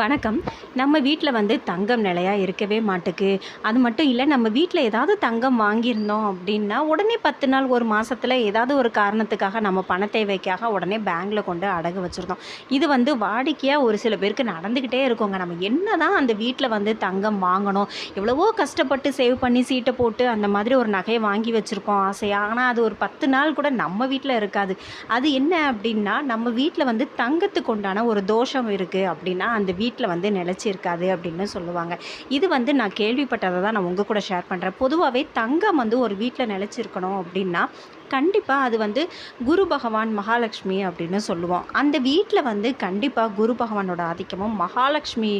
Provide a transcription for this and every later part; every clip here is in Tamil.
வணக்கம். நம்ம வீட்டில் வந்து தங்கம் நிலையாக இருக்கவே மாட்டுக்கு. அது மட்டும் இல்லை நம்ம வீட்டில் ஏதாவது தங்கம் வாங்கியிருந்தோம் அப்படின்னா உடனே பத்து நாள் ஒரு மாதத்தில் ஏதாவது ஒரு காரணத்துக்காக நம்ம பண தேவைக்காக உடனே பேங்கில் கொண்டு அடகு வச்சுருந்தோம். இது வந்து வாடிக்கையாக ஒரு சில பேருக்கு நடந்துக்கிட்டே இருக்கோங்க. நம்ம என்ன தான் அந்த வீட்டில் வந்து தங்கம் வாங்கணும். எவ்வளவோ கஷ்டப்பட்டு சேவ் பண்ணி சீட்டை போட்டு அந்த மாதிரி ஒரு நகையை வாங்கி வச்சுருப்போம் ஆசையாக ஆனால் அது ஒரு பத்து நாள் கூட நம்ம வீட்டில் இருக்காது. அது என்ன அப்படின்னா நம்ம வீட்டில் வந்து தங்கத்துக்கு உண்டான ஒரு தோஷம் இருக்குது அப்படின்னா அந்த வீட்டில் வந்து நிலச்சிருக்காது அப்படின்னு சொல்லுவாங்க. இது வந்து நான் கேள்விப்பட்டதை தான் நான் உங்கள் கூட ஷேர் பண்ணுறேன் பொதுவாகவே தங்கம் வந்து ஒரு வீட்டில் நிலச்சிருக்கணும் அப்படின்னா கண்டிப்பாக அது வந்து குரு பகவான் மகாலட்சுமி அப்படின்னு சொல்லுவோம். அந்த வீட்டில் வந்து கண்டிப்பாக குரு பகவானோட ஆதிக்கமும் மகாலட்சுமி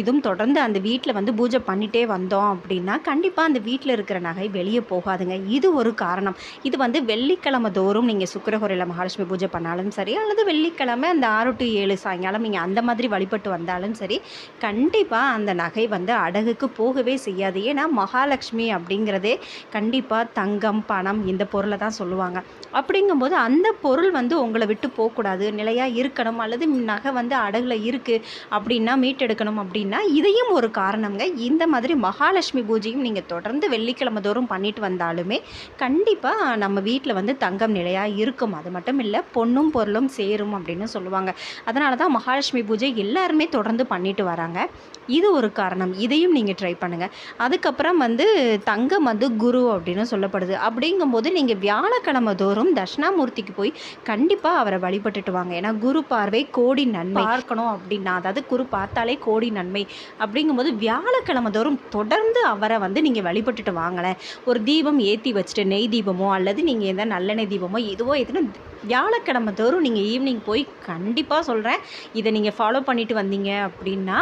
இதுவும் தொடர்ந்து அந்த வீட்டில் வந்து பூஜை பண்ணிகிட்டே வந்தோம் அப்படின்னா கண்டிப்பாக அந்த வீட்டில் இருக்கிற நகை வெளியே போகாதுங்க. இது ஒரு காரணம். இது வந்து வெள்ளிக்கிழமை தோறும் நீங்கள் சுக்கரகுரையில் மகாலட்சுமி பூஜை பண்ணாலும் சரி அல்லது வெள்ளிக்கிழமை அந்த ஆறு டு ஏழு சாயங்காலம் நீங்கள் அந்த மாதிரி வழிபட்டு வந்தாலும் சரி கண்டிப்பாக அந்த நகை வந்து அடகுக்கு போகவே செய்யாது. ஏன்னா மகாலட்சுமி அப்படிங்கிறதே கண்டிப்பாக தங்கம் பணம் இந்த பொருளை தான் சொல்லுவோம் சொல்லுவாங்க. அப்படிங்கும்போது அந்த பொருள் வந்து உங்களை விட்டு போகக்கூடாது. நிலையாக இருக்கணும். அல்லது நகை வந்து அடகுல இருக்குது அப்படின்னா மீட்டெடுக்கணும் அப்படின்னா இதையும் ஒரு காரணங்க. இந்த மாதிரி மகாலட்சுமி பூஜையும் நீங்கள் தொடர்ந்து வெள்ளிக்கிழமை தோறும் பண்ணிட்டு வந்தாலுமே கண்டிப்பாக நம்ம வீட்டில் வந்து தங்கம் நிலையாக இருக்கும். அது மட்டும் இல்லை பொண்ணும் பொருளும் சேரும் அப்படின்னு சொல்லுவாங்க. அதனால தான் மகாலட்சுமி பூஜை எல்லாருமே தொடர்ந்து பண்ணிட்டு வராங்க. இது ஒரு காரணம். இதையும் நீங்கள் ட்ரை பண்ணுங்கள் அதுக்கப்புறம் வந்து தங்கம் வந்து குரு அப்படின்னு சொல்லப்படுது. அப்படிங்கும்போது நீங்கள் வியாழ வியாழக்கிழமை தோறும் தட்சிணாமூர்த்திக்கு போய் கண்டிப்பாக அவரை வழிபட்டுட்டு வாங்க. ஏன்னா குரு பார்வை கோடி நன்மை. பார்க்கணும் அப்படின்னா அதாவது குரு பார்த்தாலே கோடி நன்மை. அப்படிங்கும்போது வியாழக்கிழமை தோறும் தொடர்ந்து அவரை வந்து நீங்கள் வழிபட்டுட்டு வாங்கலை ஒரு தீபம் ஏற்றி வச்சுட்டு நெய் தீபமோ அல்லது நீங்கள் எந்த நல்லெண்ணெய் தீபமோ எதுவோ ஏற்றினா வியாழக்கிழமை தோறும் நீங்கள் ஈவினிங் போய் கண்டிப்பாக சொல்கிறேன் இதை நீங்கள் ஃபாலோ பண்ணிட்டு வந்தீங்க அப்படின்னா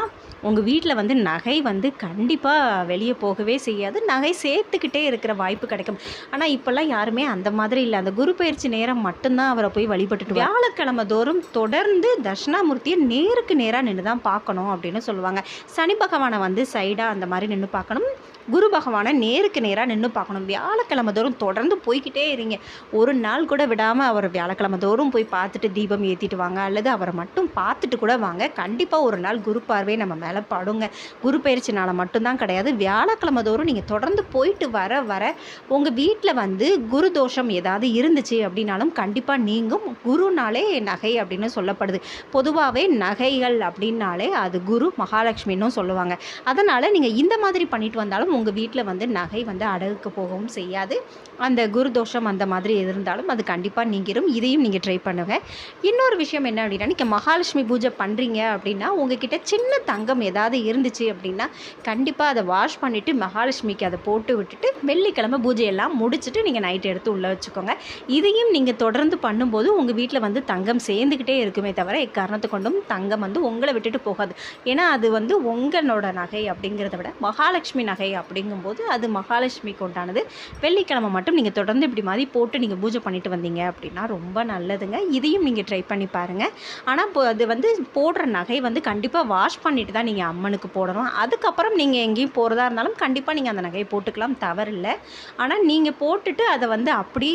உங்கள் வீட்டில் வந்து நகை வந்து கண்டிப்பாக வெளியே போகவே செய்யாது. நகை சேர்த்துக்கிட்டே இருக்கிற வாய்ப்பு கிடைக்கும். ஆனால் இப்போல்லாம் யாருமே அந்த மாதிரி இல்லை. அந்த குரு பயிற்சி நேரம் மட்டும்தான் அவரை போய் வழிபட்டுட்டு வியாழக்கிழமை தோறும் தொடர்ந்து தட்சிணாமூர்த்தியை நேருக்கு நேராக நின்று தான் பார்க்கணும் அப்படின்னு சொல்லுவாங்க. சனி பகவானை வந்து சைடாக அந்த மாதிரி நின்று பார்க்கணும். குரு பகவானை நேருக்கு நேராக நின்று பார்க்கணும். வியாழக்கிழமை தோறும் தொடர்ந்து போய்கிட்டே இருங்க. ஒரு நாள் கூட விடாமல் அவர் வியாழக்கிழமை தோறும் போய் பார்த்துட்டு தீபம் ஏற்றிட்டு வாங்க. அல்லது அவரை மட்டும் பார்த்துட்டு கூட வாங்க. கண்டிப்பாக ஒரு நாள் குரு பார்வை நம்ம மேலே படுங்க. குரு பயிற்சினால் மட்டும்தான் கிடையாது. வியாழக்கிழமை தோறும் நீங்கள் தொடர்ந்து போயிட்டு வர வர உங்கள் வீட்டில் வந்து குரு தோஷம் ஏதாவது இருந்துச்சு அப்படின்னாலும் கண்டிப்பாக நீங்கும். குருனாலே நகை அப்படின்னு சொல்லப்படுது. பொதுவாகவே நகைகள் அப்படின்னாலே அது குரு மகாலட்சுமின்னு சொல்லுவாங்க. அதனால் நீங்கள் இந்த மாதிரி பண்ணிட்டு வந்தாலும் உங்கள் வீட்டில் வந்து நகை வந்து அடகுக்கு போகவும் செய்யாது. அந்த குரு தோஷம் அந்த மாதிரி இருந்தாலும் அது கண்டிப்பாக நீங்கிடும் இதையும் நீங்கள் ட்ரை பண்ணுங்கள் இன்னொரு விஷயம் என்ன அப்படின்னா நீங்கள் மகாலட்சுமி பூஜை பண்ணுறீங்க அப்படின்னா உங்ககிட்ட சின்ன தங்கம் ஏதாவது இருந்துச்சு அப்படின்னா கண்டிப்பாக அதை வாஷ் பண்ணிவிட்டு மகாலட்சுமிக்கு அதை போட்டு விட்டுட்டு வெள்ளிக்கிழமை பூஜையெல்லாம் முடிச்சுட்டு நீங்கள் நைட் எடுத்து உள்ளே வச்சுக்கோங்க. இதையும் நீங்கள் தொடர்ந்து பண்ணும்போது உங்கள் வீட்டில் வந்து தங்கம் சேர்ந்துக்கிட்டே இருக்குமே தவிர எக்காரணத்தை கொண்டும் தங்கம் வந்து உங்களை விட்டுட்டு போகாது. ஏன்னா அது வந்து உங்களோட நகை அப்படிங்கிறத விட மகாலட்சுமி நகை அப்படிங்கும்போது அது மகாலட்சுமிக்கு உண்டானது. வெள்ளிக்கிழமை மட்டும் நீங்கள் தொடர்ந்து இப்படி மாதிரி போட்டு நீங்கள் பூஜை பண்ணிட்டு வந்தீங்க அப்படின்னா ரொம்ப நல்லதுங்க. இதையும் நீங்கள் ட்ரை பண்ணி பாருங்கள் ஆனால் இப்போ அது வந்து போடுற நகை வந்து கண்டிப்பாக வாஷ் பண்ணிட்டு தான் நீங்கள் அம்மனுக்கு போடணும். அதுக்கப்புறம் நீங்கள் எங்கேயும் போகிறதா இருந்தாலும் கண்டிப்பாக நீங்கள் அந்த நகையை போட்டுக்கலாம் தவறில்லை. ஆனால் நீங்கள் போட்டுட்டு அதை வந்து அப்படி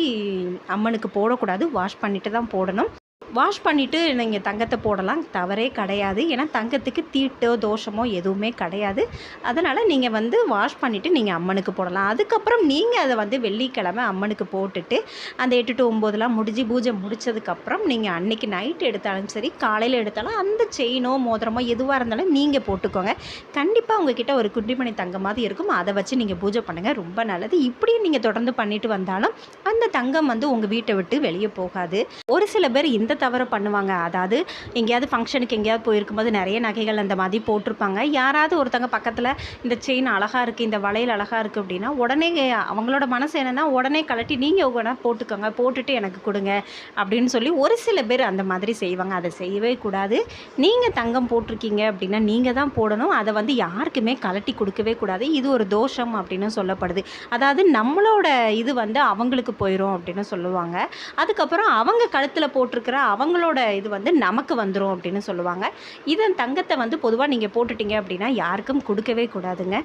அம்மனுக்கு போடக்கூடாது வாஷ் பண்ணிட்டு தான் போடணும். வாஷ் பண்ணிவிட்டு நீங்கள் தங்கத்தை போடலாம். தவறே கிடையாது. ஏன்னா தங்கத்துக்கு தீட்டோ தோஷமோ எதுவுமே கிடையாது. அதனால் நீங்கள் வந்து வாஷ் பண்ணிவிட்டு நீங்கள் அம்மனுக்கு போடலாம். அதுக்கப்புறம் நீங்கள் அதை வந்து வெள்ளிக்கிழமை அம்மனுக்கு போட்டுட்டு அந்த எட்டு டு ஒம்போதெலாம் முடிஞ்சு பூஜை முடிச்சதுக்கப்புறம் நீங்கள் அன்றைக்கி நைட் எடுத்தாலும் சரி காலையில் எடுத்தாலும் அந்த செயினோ மோதிரமோ எதுவாக இருந்தாலும் நீங்கள் போட்டுக்கோங்க. கண்டிப்பாக உங்ககிட்ட ஒரு குண்டிமணி தங்கம் மாதிரி இருக்கும். அதை வச்சு நீங்கள் பூஜை பண்ணுங்கள் ரொம்ப நல்லது. இப்படியும் நீங்கள் தொடர்ந்து பண்ணிட்டு வந்தாலும் அந்த தங்கம் வந்து உங்கள் வீட்டை விட்டு வெளியே போகாது. ஒரு சில பேர் இந்த தவறு பண்ணுவாங்க. அதாவது எங்கேயாவது ஃபங்க்ஷனுக்கு எங்கேயாவது போயிருக்கும்போது நிறைய நகைகள் அந்த மாதிரி போட்டிருப்பாங்க. யாராவது ஒருத்தங்க பக்கத்தில் இந்த செயின் அழகாக இருக்குது இந்த வளையல் அழகாக இருக்குது அப்படின்னா உடனே அவங்களோட மனசு என்னென்னா உடனே கழட்டி நீங்கள் உடனே போட்டுக்கோங்க போட்டுட்டு எனக்கு கொடுங்க அப்படின்னு சொல்லி ஒரு சில பேர் அந்த மாதிரி செய்வாங்க. அதை செய்யவே கூடாது. நீங்கள் தங்கம் போட்டிருக்கீங்க அப்படின்னா நீங்கள் தான் போடணும். அதை வந்து யாருக்குமே கழட்டி கொடுக்கவே கூடாது. இது ஒரு தோஷம் அப்படின்னு சொல்லப்படுது. அதாவது நம்மளோட இது வந்து அவங்களுக்கு போயிடும் அப்படின்னு சொல்லுவாங்க. அதுக்கப்புறம் அவங்க கழுத்தில் போட்டிருக்கிற அவங்களோட இது வந்து நமக்கு வந்துடும் அப்படின்னு சொல்லுவாங்க. இதன் தங்கத்தை வந்து பொதுவாக நீங்கள் போட்டுட்டீங்க அப்படின்னா யாருக்கும் கொடுக்கவே கூடாதுங்க.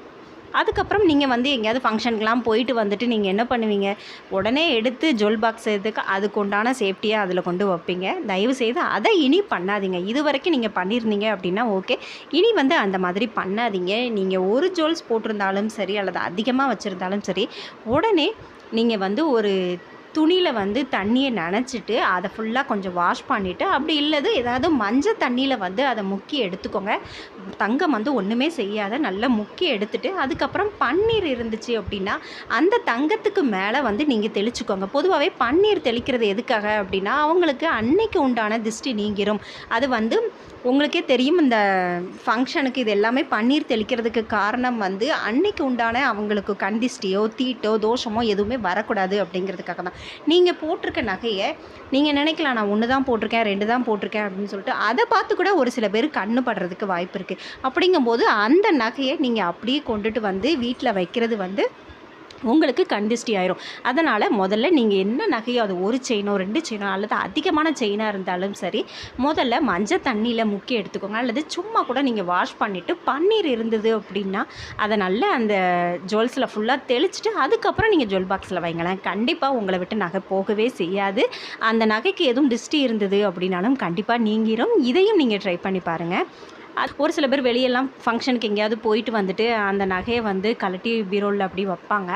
அதுக்கப்புறம் நீங்கள் வந்து எங்கேயாவது ஃபங்க்ஷனுக்கெலாம் போயிட்டு வந்துட்டு நீங்கள் என்ன பண்ணுவீங்க? உடனே எடுத்து ஜுவல் பாக்ஸ் எதுக்கு அதுக்கு உண்டான சேஃப்டியாக அதில் கொண்டு வைப்பீங்க. தயவு செய்து அதை இனி பண்ணாதீங்க. இது வரைக்கும் நீங்கள் பண்ணியிருந்தீங்க அப்படின்னா ஓகே. இனி வந்து அந்த மாதிரி பண்ணாதீங்க. நீங்கள் ஒரு ஜுவல்ஸ் போட்டிருந்தாலும் சரி அல்லது அதிகமாக வச்சுருந்தாலும் சரி உடனே நீங்கள் வந்து ஒரு துணியில் வந்து தண்ணியை நனைச்சிட்டு அதை ஃபுல்லாக கொஞ்சம் வாஷ் பண்ணிவிட்டு அப்படி இல்லது ஏதாவது மஞ்சள் தண்ணியில் வந்து அதை முக்கி எடுத்துக்கோங்க. தங்கம் வந்து ஒன்றுமே செய்யாத நல்லா முக்கி எடுத்துட்டு அதுக்கப்புறம் பன்னீர் இருந்துச்சு அப்படின்னா அந்த தங்கத்துக்கு மேலே வந்து நீங்கள் தெளிச்சுக்கோங்க. பொதுவாகவே பன்னீர் தெளிக்கிறது எதுக்காக அப்படின்னா அவங்களுக்கு அன்னைக்கு உண்டான திஷ்டி நீங்கிரும். அது வந்து உங்களுக்கே தெரியும் இந்த ஃபங்க்ஷனுக்கு இது எல்லாமே பன்னீர் தெளிக்கிறதுக்கு காரணம் வந்து அன்னைக்கு உண்டான அவங்களுக்கு கண்டிஷ்டியோ தீட்டோ தோஷமோ எதுவுமே வரக்கூடாது அப்படிங்கிறதுக்காக தான். நீங்கள் போட்டிருக்க நகையை நீங்கள் நினைக்கலாம் நான் ஒன்று தான் போட்டிருக்கேன் ரெண்டு தான் போட்டிருக்கேன் அப்படின்னு சொல்லிட்டு அதை பார்த்து கூட ஒரு சில பேர் கண்ணு படுறதுக்கு வாய்ப்பு இருக்குது அப்படிங்கும்போது அந்த நகையை நீங்கள் அப்படியே கொண்டுட்டு வந்து வீட்டில் வைக்கிறது வந்து உங்களுக்கு கண்டிஷ்டி ஆயிரும். அதனால் முதல்ல நீங்கள் என்ன நகையோ அது ஒரு செயினோ ரெண்டு செயினோ அல்லது அதிகமான செயினாக இருந்தாலும் சரி முதல்ல மஞ்சள் தண்ணியில் முக்கி எடுத்துக்கோங்க. அல்லது சும்மா கூட நீங்கள் வாஷ் பண்ணிவிட்டு பன்னீர் இருந்தது அப்படின்னா அதை நல்லா அந்த ஜுவல்ஸில் ஃபுல்லாக தெளிச்சுட்டு அதுக்கப்புறம் நீங்கள் ஜுவல் பாக்ஸில் வைங்களேன். கண்டிப்பாக உங்களை விட்டு நகை போகவே செய்யாது. அந்த நகைக்கு எதுவும் டிஸ்டி இருந்தது அப்படின்னாலும் கண்டிப்பாக நீங்கிரும். இதையும் நீங்கள் ட்ரை பண்ணி பாருங்கள் ஒரு சில பேர் வெளியெல்லாம் ஃபங்க்ஷனுக்கு எங்கேயாவது போயிட்டு வந்துட்டு அந்த நகையை வந்து கழட்டி பீரோவில் அப்படி வைப்பாங்க.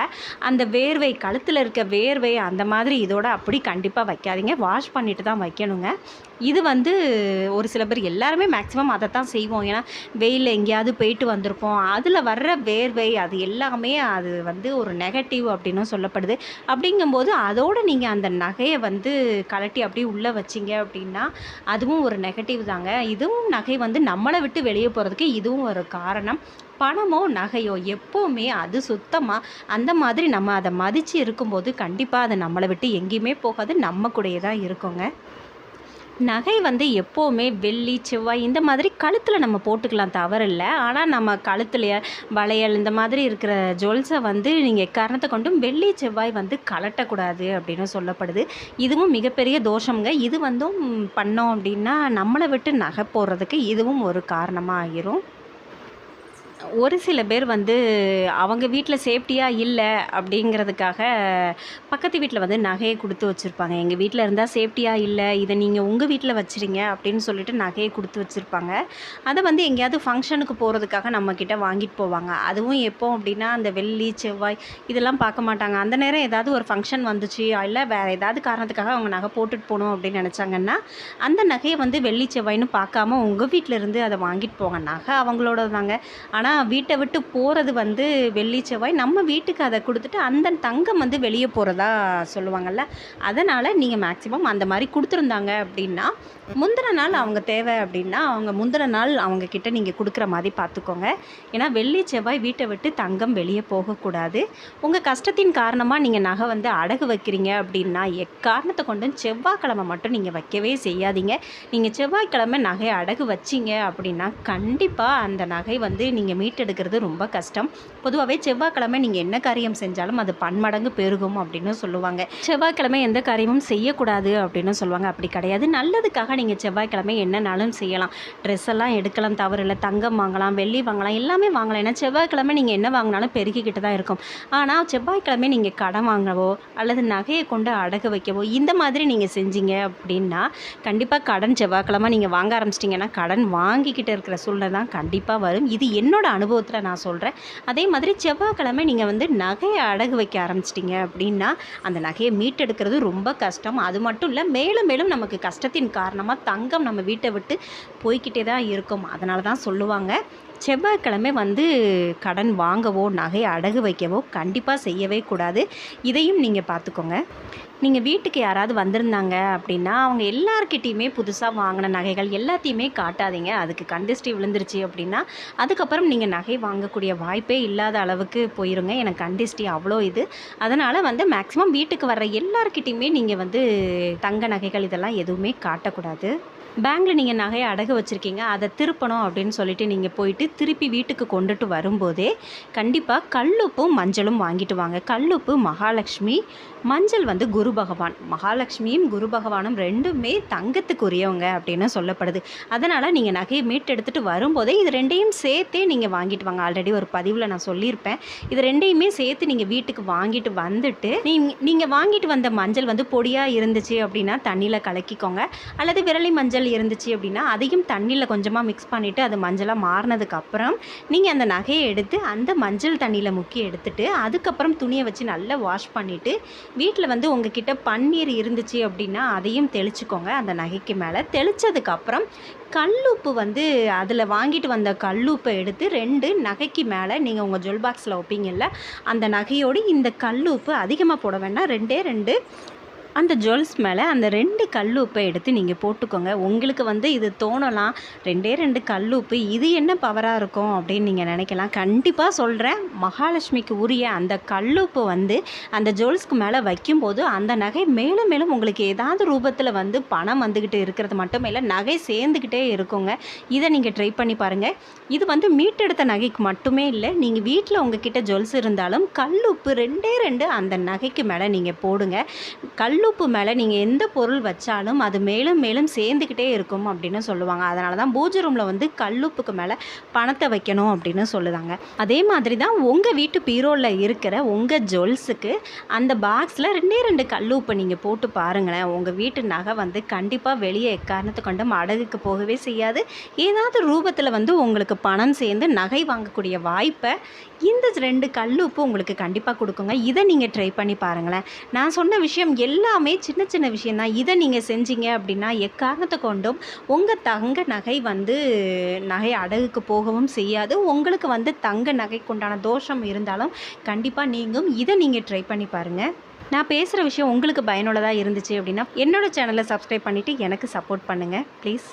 அந்த வேர்வை கழுத்தில் இருக்க வேர்வை அந்த மாதிரி இதோட அப்படி கண்டிப்பாக வைக்காதீங்க. வாஷ் பண்ணிட்டு தான் வைக்கணுங்க. இது வந்து ஒரு சில பேர் எல்லாருமே மேக்ஸிமம் அதை தான் செய்வோம். ஏன்னா வெயிலில் எங்கேயாவது போயிட்டு வந்திருப்போம். அதில் வர்ற வேர்வை அது எல்லாமே அது வந்து ஒரு நெகட்டிவ் அப்படின்னும் சொல்லப்படுது. அப்படிங்கும்போது அதோடு நீங்கள் அந்த நகையை வந்து கழட்டி அப்படியே உள்ளே வச்சிங்க அப்படின்னா அதுவும் ஒரு நெகட்டிவ் தாங்க. இதுவும் நகை வந்து நம்மளை விட்டு வெளியே போகிறதுக்கு இதுவும் ஒரு காரணம். பணமோ நகையோ எப்போவுமே அது சுத்தமாக அந்த மாதிரி நம்ம அதை மதித்து இருக்கும்போது கண்டிப்பாக அது நம்மளை விட்டு எங்கேயுமே போகாது. நம்ம கூடயே தான் இருக்கோங்க. நகை வந்து எப்போவுமே வெள்ளி செவ்வாய் இந்த மாதிரி கழுத்தில் நம்ம போட்டுக்கலாம் தவறில்லை. ஆனால் நம்ம கழுத்தில் வளையல் இந்த மாதிரி இருக்கிற ஜுவல்ஸை வந்து நீங்கள் எக்காரணத்தை கொண்டும் வெள்ளி செவ்வாய் வந்து கலட்டக்கூடாது அப்படின்னு சொல்லப்படுது. இதுவும் மிகப்பெரிய தோஷம்ங்க. இது வந்தும் பண்ணோம் அப்படின்னா நம்மளை விட்டு நகை போடுறதுக்கு இதுவும் ஒரு காரணமாக ஆகிரும் ஒரு சில பேர் வந்து அவங்க வீட்டில் சேஃப்டியாக இல்லை அப்படிங்கிறதுக்காக பக்கத்து வீட்டில் வந்து நகையை கொடுத்து வச்சுருப்பாங்க. எங்கள் வீட்டில் இருந்தால் சேஃப்டியாக இல்லை இதை நீங்கள் உங்கள் வீட்டில் வச்சுருங்க அப்படின்னு சொல்லிட்டு நகையை கொடுத்து வச்சுருப்பாங்க. அதை வந்து எங்கேயாவது ஃபங்க்ஷனுக்கு போகிறதுக்காக நம்மக்கிட்ட வாங்கிட்டு போவாங்க. அதுவும் எப்போ அப்படின்னா அந்த வெள்ளி செவ்வாய் இதெல்லாம் பார்க்க மாட்டாங்க. அந்த நேரம் ஏதாவது ஒரு ஃபங்க்ஷன் வந்துச்சு இல்லை வேறு ஏதாவது காரணத்துக்காக அவங்க நகை போட்டுட்டு போகணும் அப்படின்னு நினச்சாங்கன்னா அந்த நகையை வந்து வெள்ளி செவ்வாய்னு பார்க்காம உங்கள் வீட்டில் இருந்து அதை வாங்கிட்டு போங்க. நகை அவங்களோட தாங்க ஆனால் வீட்டை விட்டு போகிறது வந்து வெள்ளி செவ்வாய். நம்ம வீட்டுக்கு அதை கொடுத்துட்டு அந்த தங்கம் வந்து வெளியே போகிறதா சொல்லுவாங்கள்ல அதனால் நீங்கள் மேக்ஸிமம் அந்த மாதிரி கொடுத்துருந்தாங்க அப்படின்னா முந்தின நாள் அவங்க தேவை அப்படின்னா அவங்க முந்தின நாள் அவங்க கிட்ட நீங்கள் கொடுக்குற மாதிரி பார்த்துக்கோங்க. ஏன்னா வெள்ளி செவ்வாய் வீட்டை விட்டு தங்கம் வெளியே போகக்கூடாது. உங்கள் கஷ்டத்தின் காரணமாக நீங்கள் நகை வந்து அடகு வைக்கிறீங்க அப்படின்னா எக்காரணத்தை கொண்டும் செவ்வாய்க்கிழமை மட்டும் நீங்கள் வைக்கவே செய்யாதீங்க. நீங்கள் செவ்வாய்க்கிழமை நகையை அடகு வச்சீங்க அப்படின்னா கண்டிப்பாக அந்த நகை வந்து நீங்கள் மீட்டெடுக்கிறது ரொம்ப கஷ்டம். பொதுவாகவே செவ்வாய்க்கிழமை நீங்கள் என்ன காரியம் செஞ்சாலும் அது பன்மடங்கு பெருகும் அப்படின்னு சொல்லுவாங்க. செவ்வாய்க்கிழமை எந்த காரியமும் செய்யக்கூடாது அப்படின்னு சொல்லுவாங்க. அப்படி கிடையாது. நல்லதுக்காக நீங்கள் செவ்வாய்க்கிழமை என்னனாலும் செய்யலாம். ட்ரெஸ் எல்லாம் எடுக்கலாம். தவறில்லை. தங்கம் வாங்கலாம். வெள்ளி வாங்கலாம். எல்லாமே வாங்கலாம். ஏன்னா செவ்வாய்க்கிழமை நீங்கள் என்ன வாங்கினாலும் பெருகிக்கிட்டு தான் இருக்கும். ஆனால் செவ்வாய்க்கிழமை நீங்கள் கடன் வாங்கவோ அல்லது நகையை கொண்டு அடகு வைக்கவோ இந்த மாதிரி நீங்கள் செஞ்சீங்க அப்படின்னா கண்டிப்பாக கடன் செவ்வாய்க்கிழமை நீங்கள் வாங்க ஆரம்பிச்சிட்டிங்கன்னா கடன் வாங்கிக்கிட்டு இருக்கிற சூழ்நிலை தான் கண்டிப்பாக வரும். இது என்னோட அனுபவத்தில் நான் சொல்கிறேன் அதே மாதிரி செவ்வாய்க்கிழமை நீங்கள் வந்து நகையை அடகு வைக்க ஆரம்பிச்சிட்டிங்க அப்படின்னா அந்த நகையை மீட்டெடுக்கிறது ரொம்ப கஷ்டம். அது மட்டும் இல்லை மேலும் மேலும் நமக்கு கஷ்டத்தின் காரணமாக தங்கம் நம்ம வீட்டை விட்டு போய்க்கிட்டே தான் இருக்கும். அதனால தான் சொல்லுவாங்க. செவ்வாய்க்கிழமை வந்து கடன் வாங்கவோ நகை அடகு வைக்கவோ கண்டிப்பாக செய்யவே கூடாது. இதையும் நீங்கள் பார்த்துக்கோங்க நீங்கள் வீட்டுக்கு யாராவது வந்திருந்தாங்க அப்படின்னா அவங்க எல்லார்கிட்டேயுமே புதுசாக வாங்கின நகைகள் எல்லாத்தையுமே காட்டாதீங்க. அதுக்கு கண்டிஸ்டி விழுந்துருச்சு அப்படின்னா அதுக்கப்புறம் நீங்கள் நகை வாங்கக்கூடிய வாய்ப்பே இல்லாத அளவுக்கு போயிருங்க. எனக்கு கண்டிஸ்டி அவ்வளோ இது. அதனால் வந்து மேக்ஸிமம் வீட்டுக்கு வர்ற எல்லார்கிட்டேயுமே நீங்கள் வந்து தங்க நகைகள் இதெல்லாம் எதுவுமே காட்டக்கூடாது. பேங்கில் நீங்கள் நகையை அடகு வச்சுருக்கீங்க அதை திருப்பணும் அப்படின்னு சொல்லிட்டு நீங்கள் போயிட்டு திருப்பி வீட்டுக்கு கொண்டுட்டு வரும்போதே கண்டிப்பாக கல்லுப்பும் மஞ்சளும் வாங்கிட்டு வாங்க. கல்லுப்பு மகாலட்சுமி மஞ்சள் வந்து குரு பகவான். மகாலட்சுமியும் குரு பகவானும் ரெண்டுமே தங்கத்துக்குரியவங்க அப்படின்னு சொல்லப்படுது. அதனால் நீங்கள் நகையை மீட்டெடுத்துட்டு வரும்போதே இது ரெண்டையும் சேர்த்தே நீங்கள் வாங்கிட்டு வாங்க. ஆல்ரெடி ஒரு பதிவில் நான் சொல்லியிருப்பேன். இது ரெண்டையுமே சேர்த்து நீங்கள் வீட்டுக்கு வாங்கிட்டு வந்துட்டு நீங்கள் நீங்கள் வாங்கிட்டு வந்த மஞ்சள் வந்து பொடியாக இருந்துச்சு அப்படின்னா தண்ணியில் கலக்கிக்கோங்க. அல்லது விரலி மஞ்சள் இருந்துச்சு அப்படின்னா அதையும் தண்ணியில் கொஞ்சமாக மிக்ஸ் பண்ணிவிட்டு அது மஞ்சளாக மாறினதுக்கப்புறம் நீங்கள் அந்த நகையை எடுத்து அந்த மஞ்சள் தண்ணியில் முக்கி எடுத்துட்டு அதுக்கப்புறம் துணியை வச்சு நல்லா வாஷ் பண்ணிவிட்டு வீட்டில் வந்து உங்ககிட்ட பன்னீர் இருந்துச்சு அப்படின்னா அதையும் தெளிச்சுக்கோங்க. அந்த நகைக்கு மேலே தெளித்ததுக்கப்புறம் கல்லுப்பு வந்து அதில் வாங்கிட்டு வந்த கல்லுப்பை எடுத்து ரெண்டு நகைக்கு மேலே நீங்கள் உங்கள் ஜுவல் பாக்ஸில் வைப்பீங்கல்ல அந்த நகையோடு இந்த கல்லுப்பு அதிகமாக போட வேண்டாம். ரெண்டே ரெண்டு அந்த ஜுவல்ஸ் மேலே அந்த ரெண்டு கல் உப்பை எடுத்து நீங்கள் போட்டுக்கோங்க. உங்களுக்கு வந்து இது தோணலாம். ரெண்டே ரெண்டு கல் உப்பு இது என்ன பவராக இருக்கும் அப்படின்னு நீங்கள் நினைக்கலாம். கண்டிப்பாக சொல்கிறேன் மகாலட்சுமிக்கு உரிய அந்த கல் உப்பு வந்து அந்த ஜுவல்ஸ்க்கு மேலே வைக்கும்போது அந்த நகை மேலும் மேலும் உங்களுக்கு ஏதாவது ரூபத்தில் வந்து பணம் வந்துக்கிட்டு இருக்கிறது மட்டும் இல்லை நகை சேர்ந்துக்கிட்டே இருக்குங்க. இதை நீங்கள் ட்ரை பண்ணி பாருங்கள் இது வந்து மீட்டெடுத்த நகைக்கு மட்டுமே இல்லை நீங்கள் வீட்டில் உங்ககிட்ட ஜுவல்ஸ் இருந்தாலும் கல் உப்பு ரெண்டே ரெண்டு அந்த நகைக்கு மேலே நீங்கள் போடுங்க. கல்லுப்பு மேலே நீங்கள் எந்த பொருள் வச்சாலும் அது மேலும் மேலும் சேர்ந்துக்கிட்டே இருக்கும் அப்படின்னு சொல்லுவாங்க. அதனால தான் பூஜை ரூமில் வந்து கல்லுப்புக்கு மேலே பணத்தை வைக்கணும் அப்படின்னு சொல்லுதாங்க. அதே மாதிரி தான் உங்கள் வீட்டு பீரோவில் இருக்கிற உங்கள் ஜுவல்ஸுக்கு அந்த பாக்ஸில் ரெண்டே ரெண்டு கல்லுப்பை நீங்கள் போட்டு பாருங்களேன். உங்கள் வீட்டு நகை வந்து கண்டிப்பாக வெளியே எக்காரணத்தை கொண்டு அடகுக்கு போகவே செய்யாது. ஏதாவது ரூபத்தில் வந்து உங்களுக்கு பணம் சேர்ந்து நகை வாங்கக்கூடிய வாய்ப்பை இந்த ரெண்டு கல்லுப்பு உங்களுக்கு கண்டிப்பாக கொடுக்குங்க. இதை நீங்கள் ட்ரை பண்ணி பாருங்களேன். நான் சொன்ன விஷயம் எல்லா எல்லாமே சின்ன சின்ன விஷயந்தான் இதை நீங்கள் செஞ்சீங்க அப்படின்னா எக்காரணத்தை கொண்டும் உங்கள் தங்க நகை வந்து நகை அடகுக்கு போகவும் செய்யாது. உங்களுக்கு வந்து தங்க நகைக்குண்டான தோஷம் இருந்தாலும் கண்டிப்பாக நீங்கும். இதை நீங்கள் ட்ரை பண்ணி பாருங்கள் நான் பேசுகிற விஷயம் உங்களுக்கு பயனுள்ளதாக இருந்துச்சு அப்படின்னா என்னோடய சேனலை சப்ஸ்கிரைப் பண்ணிவிட்டு எனக்கு சப்போர்ட் பண்ணுங்கள் ப்ளீஸ்